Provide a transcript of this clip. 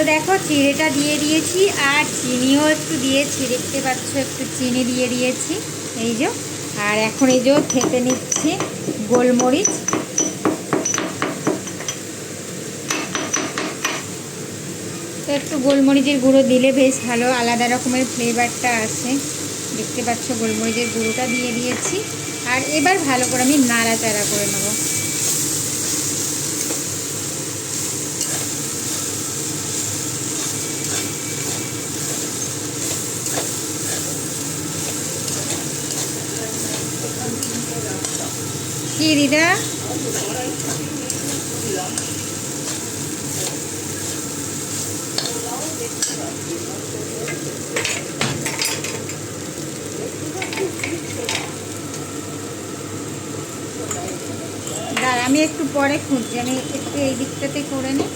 তো দেখো চিড়েটা দিয়ে দিয়েছি আর চিনিও একটু দিয়েছি, দেখতে পাচ্ছ একটু চিনি দিয়ে দিয়েছি। এই যে, আর এখন এই যে খেতে নিচ্ছি গোলমরিচ। তো একটু গোলমরিচের গুঁড়ো দিলে বেশ ভালো, আলাদা রকমের ফ্লেভারটা আসে। দেখতে পাচ্ছ গোলমরিচের গুঁড়োটা দিয়ে দিয়েছি। আর এবার ভালো করে আমি নাড়াচাড়া করে নেব। কি দিদা? দাঁড়া আমি একটু পরে খুঁজছি আমি একটু এই দিকটাতে করে নিই।